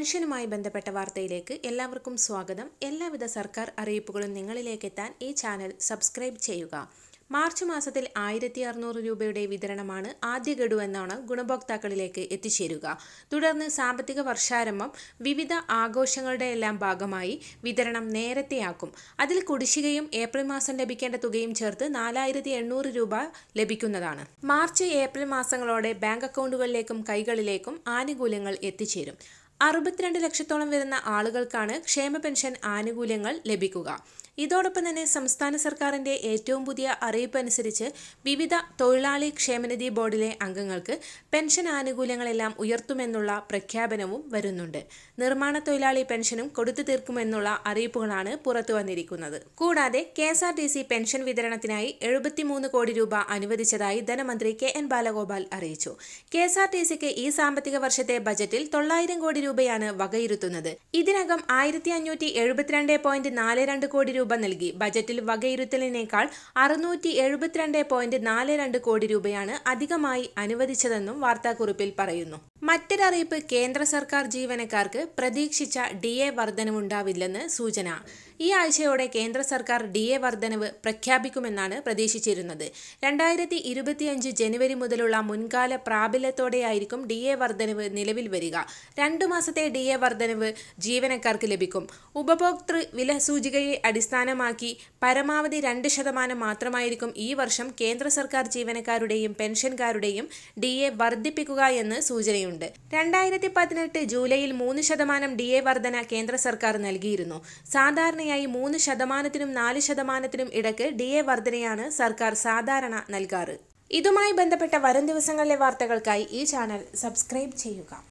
പെൻഷനുമായി ബന്ധപ്പെട്ട വാർത്തയിലേക്ക് എല്ലാവർക്കും സ്വാഗതം. എല്ലാവിധ സർക്കാർ അറിയിപ്പുകളും നിങ്ങളിലേക്ക് എത്താൻ ഈ ചാനൽ സബ്സ്ക്രൈബ് ചെയ്യുക. മാർച്ച് മാസത്തിൽ ആയിരത്തി അറുന്നൂറ് രൂപയുടെ വിതരണമാണ് ആദ്യ ഗഡു എന്നാണ് ഗുണഭോക്താക്കളിലേക്ക് എത്തിച്ചേരുക. തുടർന്ന് സാമ്പത്തിക വർഷാരംഭം വിവിധ ആഘോഷങ്ങളുടെ എല്ലാം ഭാഗമായി വിതരണം നേരത്തെയാക്കും. അതിൽ കുടിശ്ശികയും ഏപ്രിൽ മാസം ലഭിക്കേണ്ട തുകയും ചേർത്ത് നാലായിരത്തി എണ്ണൂറ് രൂപ ലഭിക്കുന്നതാണ്. മാർച്ച് ഏപ്രിൽ മാസങ്ങളോടെ ബാങ്ക് അക്കൗണ്ടുകളിലേക്കും കൈകളിലേക്കും ആനുകൂല്യങ്ങൾ എത്തിച്ചേരും. അറുപത്തിരണ്ട് ലക്ഷത്തോളം വരുന്ന ആളുകൾക്കാണ് ക്ഷേമ പെൻഷൻ ആനുകൂല്യങ്ങൾ ലഭിക്കുക. ഇതോടൊപ്പം തന്നെ സംസ്ഥാന സർക്കാരിന്റെ ഏറ്റവും പുതിയ അറിയിപ്പ് അനുസരിച്ച് വിവിധ തൊഴിലാളി ക്ഷേമനിധി ബോർഡിലെ അംഗങ്ങൾക്ക് പെൻഷൻ ആനുകൂല്യങ്ങളെല്ലാം ഉയർത്തുമെന്നുള്ള പ്രഖ്യാപനവും വരുന്നുണ്ട്. നിർമ്മാണ തൊഴിലാളി പെൻഷനും കൊടുത്തു തീർക്കുമെന്നുള്ള അറിയിപ്പുകളാണ് പുറത്തു വന്നിരിക്കുന്നത്. കൂടാതെ K S R T C pension വിതരണത്തിനായി എഴുപത്തിമൂന്ന് കോടി രൂപ അനുവദിച്ചതായി ധനമന്ത്രി കെ എൻ ബാലഗോപാൽ അറിയിച്ചു. കെ എസ് ആർ ടി സിക്ക് ഈ സാമ്പത്തിക വർഷത്തെ ബജറ്റിൽ തൊള്ളായിരം കോടി രൂപയാണ് വകയിരുത്തുന്നത്. ഇതിനകം ആയിരത്തി അഞ്ഞൂറ്റി എഴുപത്തിരണ്ട് പോയിന്റ് നാല് രണ്ട് കോടി രൂപ നൽകി. ബജറ്റിൽ വകയിരുത്തലിനേക്കാൾ അറുന്നൂറ്റി എഴുപത്തിരണ്ട് പോയിന്റ് നാല് രണ്ട് കോടി രൂപയാണ് അധികമായി അനുവദിച്ചതെന്നും വാർത്താക്കുറിപ്പിൽ പറയുന്നു. മറ്റൊരറിയിപ്പ് കേന്ദ്ര സർക്കാർ ജീവനക്കാർക്ക് പ്രതീക്ഷിച്ച ഡി എ വർധനവുണ്ടാവില്ലെന്ന് സൂചന. ഈ ആഴ്ചയോടെ കേന്ദ്ര സർക്കാർ ഡി എ വർധനവ് പ്രഖ്യാപിക്കുമെന്നാണ് പ്രതീക്ഷിച്ചിരുന്നത്. രണ്ടായിരത്തി ഇരുപത്തിയഞ്ച് ജനുവരി മുതലുള്ള മുൻകാല പ്രാബല്യത്തോടെയായിരിക്കും ഡി എ വർധനവ് നിലവിൽ വരിക. രണ്ടു മാസത്തെ ഡി എ വർധനവ് ജീവനക്കാർക്ക് ലഭിക്കും. ഉപഭോക്തൃ വില സൂചികയെ അടിസ്ഥാനമാക്കി പരമാവധി രണ്ട് ശതമാനം മാത്രമായിരിക്കും ഈ വർഷം കേന്ദ്ര സർക്കാർ ജീവനക്കാരുടെയും പെൻഷൻകാരുടെയും ഡി എ വർദ്ധിപ്പിക്കുക എന്ന് സൂചനയുണ്ട്. രണ്ടായിരത്തി പതിനെട്ട് ജൂലൈയിൽ മൂന്ന് ശതമാനം ഡി എ വർധന കേന്ദ്ര സർക്കാർ നൽകിയിരുന്നു. സാധാരണയായി മൂന്ന് ശതമാനത്തിനും നാല് ശതമാനത്തിനും ഇടയ്ക്ക് ഡി എ വർധനയാണ് സർക്കാർ സാധാരണ നൽകാറ്. ഇതുമായി ബന്ധപ്പെട്ട വരും ദിവസങ്ങളിലെ വാർത്തകൾക്കായി ഈ ചാനൽ സബ്സ്ക്രൈബ് ചെയ്യുക.